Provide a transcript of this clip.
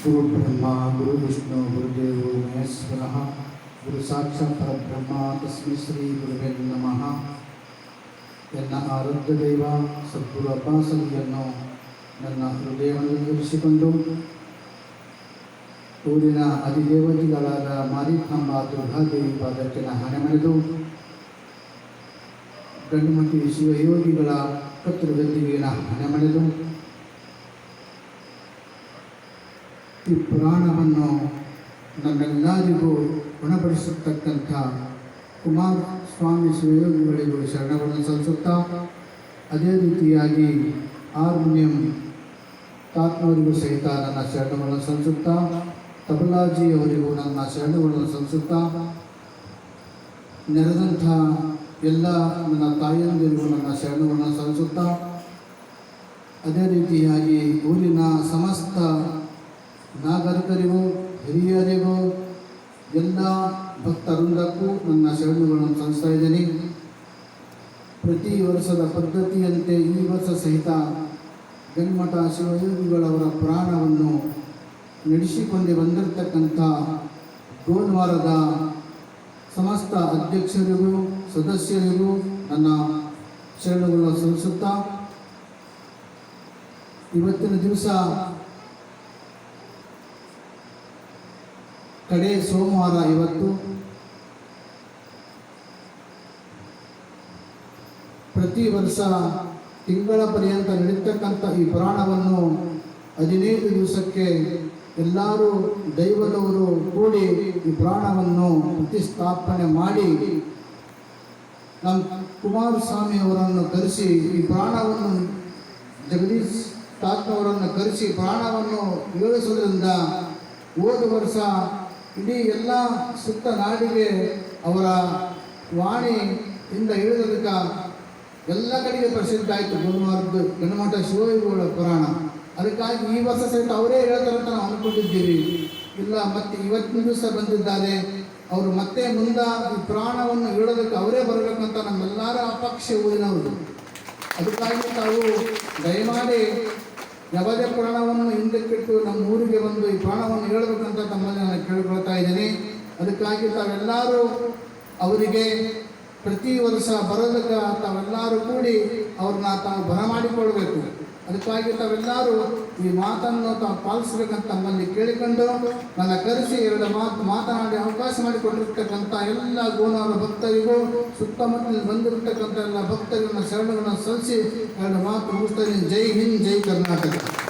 ಗುರು ಬ್ರಹ್ಮ ಗುರು ವಿಷ್ಣು ಗುರುದೇವೋ ಮಹೇಶ್ವರಃ ಗುರು ಸಾಕ್ಷಾತ್ ಪರಬ್ರಹ್ಮ ತಸ್ಮೈ ಶ್ರೀ ಗುರುವೇ ನಮಃ ಎನ್ನ ಆರಾಧ್ಯ ದೈವ ಸದ್ಗುರು ಅಪಾಸನೆಯನ್ನು ನನ್ನ ಹೃದಯವನ್ನು ಇರಿಸಿಕೊಂಡು ಊರಿನ ಅಧಿದೇವತೆಗಳಾದ ಮಾರಿಕಾಂಬ ದುರ್ಗಾದೇವಿ ಪಾದಕ್ಕೆ ನಾ ಹಣೆ ಮಣಿದು ಗಂಡುಮತಿ ಶಿವಯೋಗಿಗಳ ಕರ್ತೃಗದ್ದಿಗೆ ನಾ ಹಣೆ ಮಣಿದು ಈ ಪುರಾಣವನ್ನು ನಮ್ಮೆಲ್ಲರಿಗೂ ಗುಣಪಡಿಸತಕ್ಕಂಥ ಕುಮಾರ ಸ್ವಾಮಿ ಶಿವಯೋಗಿಗಳಿಗೂ ಶರಣವನ್ನು ಸಲ್ಲಿಸುತ್ತಾ, ಅದೇ ರೀತಿಯಾಗಿ ಹಾರ್ಮೋನಿಯಂ ತಾತ್ಮವರಿಗೂ ಸಹಿತ ನನ್ನ ಶರಣವನ್ನು ಸಲ್ಲಿಸುತ್ತಾ, ತಬಲಾಜಿಯವರಿಗೂ ನನ್ನ ಶರಣವನ್ನು ಸಲ್ಲಿಸುತ್ತಾ, ನೆರೆದಂಥ ಎಲ್ಲ ನನ್ನ ತಾಯಿಯಂದಿರಿಗೂ ನನ್ನ ಶರಣವನ್ನು ಸಲ್ಲಿಸುತ್ತಾ, ಅದೇ ರೀತಿಯಾಗಿ ಊರಿನ ಸಮಸ್ತ ನಾಗರಿಕರಿಗೂ ಹಿರಿಯರಿಗೂ, ಎಲ್ಲ ಭಕ್ತವೃಂದಕ್ಕೂ ನನ್ನ ಶರಣುಗಳನ್ನು ಸಲ್ಲಿಸ್ತಾ ಇದ್ದೀನಿ. ಪ್ರತಿ ವರ್ಷದ ಪದ್ಧತಿಯಂತೆ ಈ ವರ್ಷ ಸಹಿತ ಗನ್ಮಠ ಶಿವಯೋಗಿಗಳವರ ಪುರಾಣವನ್ನು ನಡೆಸಿಕೊಂಡು ಬಂದಿರತಕ್ಕಂಥ ಗೋಲ್ವಾರದ ಸಮಸ್ತ ಅಧ್ಯಕ್ಷರಿಗೂ, ಸದಸ್ಯರಿಗೂ ನನ್ನ ಶರಣುಗಳನ್ನು ಸಲ್ಲಿಸುತ್ತಾ, ಇವತ್ತಿನ ದಿವಸ ಕಡೆ ಸೋಮವಾರ ಇವತ್ತು ಪ್ರತಿ ವರ್ಷ ತಿಂಗಳ ಪರ್ಯಂತ ನಡೀತಕ್ಕಂಥ ಈ ಪುರಾಣವನ್ನು ಹದಿನೈದು ದಿವಸಕ್ಕೆ ಎಲ್ಲರೂ ದೈವದವರು ಕೂಡಿ ಈ ಪುರಾಣವನ್ನು ಪ್ರತಿಷ್ಠಾಪನೆ ಮಾಡಿ ನಮ್ಮ ಕುಮಾರಸ್ವಾಮಿಯವರನ್ನು ಕರೆಸಿ ಈ ಪುರಾಣವನ್ನು ಜಗದೀಶ್ ತಾತ್ನವರನ್ನು ಕರೆಸಿ ಪ್ರಾಣವನ್ನು ವಿವರಿಸುವುದರಿಂದ ಹೋದ ವರ್ಷ ಇಡೀ ಎಲ್ಲ ಸುತ್ತ ನಾಡಿಗೆ ಅವರ ವಾಣಿಯಿಂದ ಇಳಿದದಕ್ಕೆ ಎಲ್ಲ ಕಡೆಗೆ ಪ್ರಸಿದ್ಧ ಆಯಿತು. ಗುರುವಾರದ ಗಣಮಠ ಶಿವಯೋಗಿಗಳ ಪುರಾಣ. ಅದಕ್ಕಾಗಿ ಈ ವರ್ಷ ಸಹಿತ ಅವರೇ ಹೇಳ್ತಾರೆ ಅಂತ ನಾವು ಅಂದ್ಕೊಂಡಿದ್ದೀವಿ ಇಲ್ಲ, ಮತ್ತೆ ಇವತ್ತಿನ ದಿವಸ ಬಂದಿದ್ದಾರೆ. ಅವರು ಮತ್ತೆ ಮುಂದೆ ಈ ಪುರಾಣವನ್ನು ಹೇಳೋದಕ್ಕೆ ಅವರೇ ಬರಬೇಕಂತ ನಮ್ಮೆಲ್ಲರ ಅಪಕ್ಷ ಊರಿನವರು. ಅದಕ್ಕಾಗಿ ತಾವು ದಯಮಾಡಿ ನವದ ಪ್ರಾಣವನ್ನು ಹಿಂದಕ್ಕಿಟ್ಟು ನಮ್ಮ ಊರಿಗೆ ಬಂದು ಈ ಪ್ರಾಣವನ್ನು ಹೇಳಬೇಕಂತ ತಮ್ಮಲ್ಲಿ ನಾನು ಕೇಳ್ಕೊಳ್ತಾ ಇದ್ದೀನಿ. ಅದಕ್ಕಾಗಿ ತಾವೆಲ್ಲರೂ ಅವರಿಗೆ ಪ್ರತಿ ವರ್ಷ ಬರೋದಕ್ಕೆ ತಾವೆಲ್ಲರೂ ಕೂಡಿ ಅವ್ರನ್ನ ತಾವು ಬರಮಾಡಿಕೊಳ್ಬೇಕು ಅದಕ್ಕಾಗಿ ತಾವೆಲ್ಲರೂ ಈ ಮಾತನ್ನು ತಾವು ಪಾಲಿಸ್ಬೇಕಂತ ನಮ್ಮಲ್ಲಿ ಕೇಳಿಕೊಂಡು ನನ್ನ ಕರೆಸಿ ಎರಡು ಮಾತು ಮಾತನಾಡಿ ಅವಕಾಶ ಮಾಡಿಕೊಂಡಿರ್ತಕ್ಕಂಥ ಎಲ್ಲ ಗೋನವರ ಭಕ್ತರಿಗೂ, ಸುತ್ತಮುತ್ತಲಿನ ಬಂದಿರತಕ್ಕಂಥ ಎಲ್ಲ ಭಕ್ತರನ್ನು ಶರಣಗಳನ್ನು ಸಲ್ಲಿಸಿ ಎರಡು ಮಾತು ಮುಗಿಸ್ತಾ ಜೈ ಹಿಂದ್, ಜೈ ಕರ್ನಾಟಕ.